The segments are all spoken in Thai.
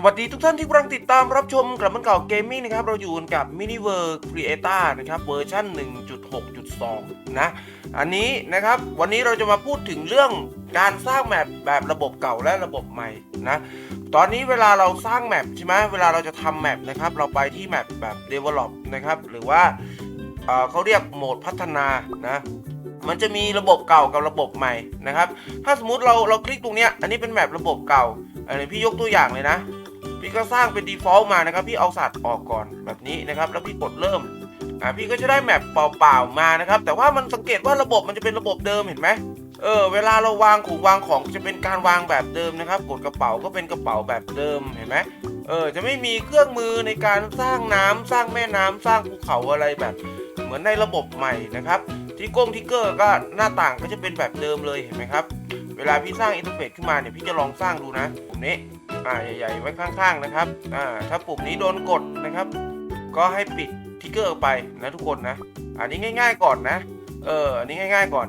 สวัสดีทุกท่านที่กำลังติดตามรับชมกลับมันเก่าเกมมิ่งนะครับ เราอยู่กันกับ Mini w o r l d Creator นะครับเวอร์ชัน1.6.2 นะ อันนี้นะครับวันนี้เราจะมาพูดถึงเรื่องการสร้างแมปแบบระบบเก่าและระบบใหม่นะ ตอนนี้เวลาเราสร้างแมปใช่ไหมเวลาเราจะทำแมปนะครับ เราไปที่แมปแบบ Develop นะครับ หรือว่าเเขาเรียกโหมดพัฒนานะมันจะมีระบบเก่ากับระบบใหม่นะครับ ถ้าสมมุติเราเราคลิกตรงเนี้ย อันนี้เป็นแมประบบเก่าอันนี้พี่ยกตัวอย่างเลยนะ พี่ก็สร้างเป็น default มานะครับ พี่เอาสัตว์ออกก่อนแบบนี้นะครับ แล้วพี่กดเริ่มอ่าพี่ก็จะได้แมปเปล่าๆมานะครับ แต่ว่ามันสังเกตว่าระบบมันจะเป็นระบบเดิมเห็นไหมเออเวลาเราวางของวางของจะเป็นการวางแบบเดิมนะครับ กดกระเป๋าก็เป็นกระเป๋าแบบเดิมเห็นไหมเออจะไม่มีเครื่องมือในการสร้างน้ำสร้างแม่น้ำสร้างภูเขาอะไรแบบ เหมือนในระบบใหม่นะครับที่กล้องทิกเกอร์ก็หน้าต่างก็จะเป็นแบบเดิมเลยเห็นไหมครับ เวลาพี่สร้างอินเทอร์เฟซขึ้นมาเนี่ยพี่จะลองสร้างดูนะปุ่มนี้ อ่าใหญ่ๆไว้ข้างๆนะครับอ่าถ้าปุ่มนี้โดนกดนะครับ ก็ให้ปิดทิกเกอร์ไปนะทุกคนนะ อันนี้ง่าย ๆ ก่อนนะ เอออันนี้ง่าย ๆ ก่อน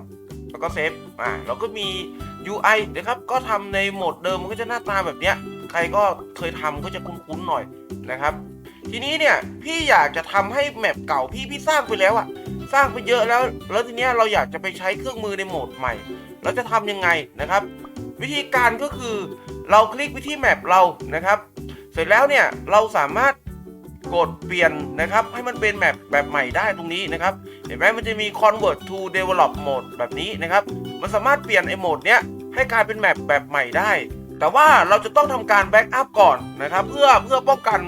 แล้วก็เซฟอ่าเราก็มี UI นะครับ ก็ทำในโหมดเดิมมันก็จะหน้าตาแบบเนี้ย ใครก็เคยทำก็จะคุ้นๆหน่อยนะครับ ทีนี้เนี่ยพี่อยากจะทำให้แมปเก่าพี่พี่สร้างไปแล้วอะสร้างไปเยอะแล้ว แล้วทีเนี้ยเราอยากจะไปใช้เครื่องมือในโหมดใหม่ เราจะทำยังไงนะครับ วิธีการก็คือเราคลิกไปที่แมปเรานะครับ เสร็จแล้วเนี่ยเราสามารถกดเปลี่ยนนะครับ ให้มันเป็นแมปแบบใหม่ได้ตรงนี้นะครับ เห็นไหมมันจะมี convert to develop mode แบบนี้นะครับ มันสามารถเปลี่ยนไอ้โหมดเนี้ยให้กลายเป็นแมปแบบใหม่ได้ แต่ว่าเราจะต้องทำการแบ็กอัพก่อนนะครับ เพื่อเพื่อป้องกัน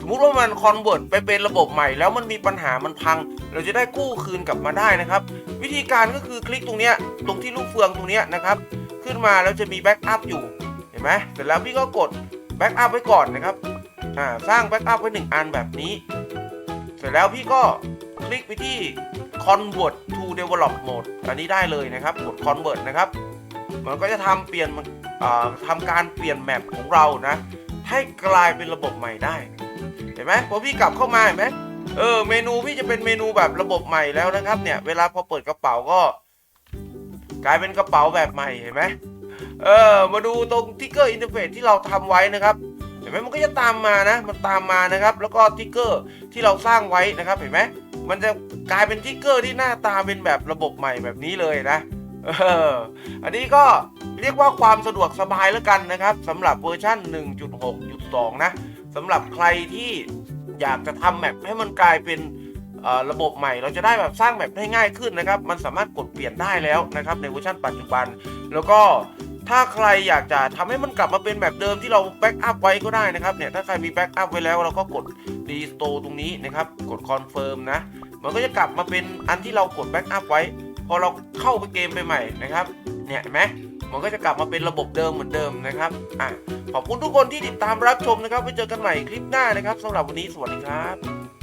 สมมติว่ามันคอนเวิร์ตไปเป็นระบบใหม่ แล้วมันมีปัญหามันพัง เราจะได้กู้คืนกลับมาได้นะครับ วิธีการก็คือคลิกตรงเนี้ยตรงที่ลูกเฟืองตรงเนี้ยนะครับ ขึ้นมาแล้วจะมีแบ็กอัพอยู่ เห็นไหมเสร็จแล้วพี่ก็กดแบ็กอัพไว้ก่อนนะครับ อ่า สร้างแบ็กอัพไว้หนึ่งอันแบบนี้ เสร็จแล้วพี่ก็คลิกไปที่ convert to develop mode อันนี้ได้เลยนะครับ กด convert นะครับ มันก็จะทำเปลี่ยนมันอ่าทำการเปลี่ยนแมปของเรานะ ให้กลายเป็นระบบใหม่ได้ เห็นไหมพอพี่กลับเข้ามาเห็นไหมเออ เมนูพี่จะเป็นเมนูแบบระบบใหม่แล้วนะครับ เนี่ย เวลาพอเปิดกระเป๋าก็ กลายเป็นกระเป๋าแบบใหม่เห็นไหมเออ มาดูตรงทิกเกอร์อินเทอร์เฟซที่เราทำไว้นะครับ เห็นไหมมันก็จะตามมานะ มันตามมานะครับ แล้วก็ทิกเกอร์ที่เราสร้างไว้นะครับ เห็นไหมมันจะกลายเป็นทิกเกอร์ที่หน้าตาเป็นแบบระบบใหม่แบบนี้เลยนะเอออันนี้ก็เรียกว่าความสะดวกสบายแล้วกันนะครับสำหรับเวอร์ชัน1.6.2 นะสำหรับใครที่อยากจะทำแมปให้มันกลายเป็น ระบบใหม่เราจะได้แบบสร้างแมปได้ง่ายขึ้นนะครับ มันสามารถกดเปลี่ยนได้แล้วนะครับในเวอร์ชันปัจจุบัน แล้วก็ถ้าใครอยากจะทำให้มันกลับมาเป็นแบบเดิมที่เราแบ็กอัพไว้ก็ได้นะครับเนี่ยถ้าใครมีแบ็กอัพไว้แล้วเราก็กดรีสโตร์ตรงนี้นะครับ กดคอนเฟิร์มนะมันก็จะกลับมาเป็นอันที่เรากดแบ็กอัพไว้ พอเราเข้าไปเกมไปใหม่นะครับเนี่ยเห็นไหมมันก็จะกลับมาเป็นระบบเดิมเหมือนเดิมนะครับอะขอบคุณทุกคนที่ติดตามรับชมนะครับไว้เจอกันใหม่คลิปหน้านะครับสำหรับวันนี้สวัสดีครับ